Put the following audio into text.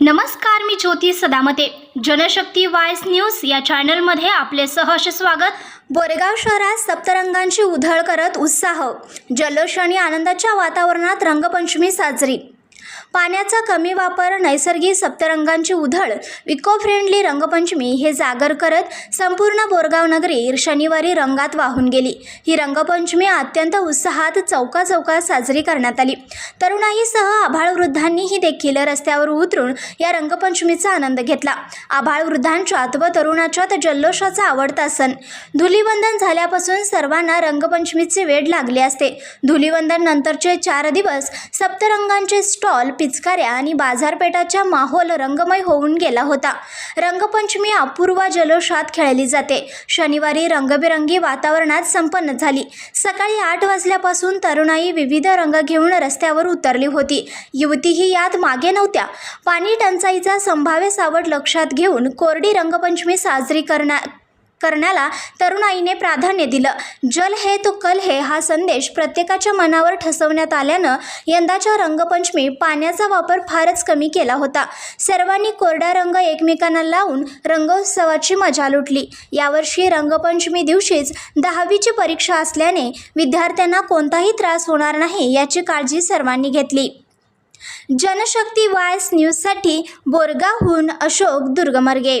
नमस्कार मी ज्योती सदामते. जनशक्ती वायस न्यूज या चॅनलमध्ये आपले सहर्ष स्वागत. बोरेगाव शहरात सप्तरंगांची उधळ करत उत्साह. जल्लोष आणि आनंदाच्या वातावरणात रंगपंचमी साजरी. पाण्याचा कमी वापर नैसर्गिक सप्तरंगांची उधळ इको फ्रेंडली रंगपंचमी हे जागर करत संपूर्ण बोरगाव नगरी शनिवारी रंगात वाहून गेली. ही रंगपंचमी अत्यंत उत्साहात चौका चौकात साजरी करण्यात आली. तरुणाईसह आभाळ वृद्धांनीही देखील रस्त्यावर उतरून या रंगपंचमीचा आनंद घेतला. आभाळ वृद्धांच्यात व तरुणाच्यात जल्लोषाचा आवडता सण. धुलीवंदन झाल्यापासून सर्वांना रंगपंचमीचे वेड लागले असते. धुलीवंदन नंतरचे चार दिवस सप्तरंगांचे स्टॉल पिचकाऱ्या आणि बाजारपेठाच्या माहोल रंगमय होऊन गेला होता. रंगपंचमी अपूर्वा जल्लोषात खेळली जाते. शनिवारी रंगबिरंगी वातावरणात संपन्न झाली. सकाळी आठ वाजल्यापासून तरुणाई विविध रंग घेऊन रस्त्यावर उतरली होती. युवतीही यात मागे नव्हत्या. पाणी टंचाईचा संभाव्य सावट लक्षात घेऊन कोरडी रंगपंचमी साजरी करण्या करण्याला तरुणाईने प्राधान्य दिलं. जल है तो कल है हा संदेश प्रत्येकाच्या मनावर ठसवण्यात आल्यानं यंदाच्या रंगपंचमी पाण्याचा वापर फारच कमी केला होता. सर्वांनी कोरडा रंग एकमेकांना लावून रंगोत्सवाची मजा लुटली. यावर्षी रंगपंचमी दिवशीच दहावीची परीक्षा असल्याने विद्यार्थ्यांना कोणताही त्रास होणार नाही याची काळजी सर्वांनी घेतली. जनशक्ती वायस न्यूजसाठी बोरगावहून अशोक दुर्गमर्गे.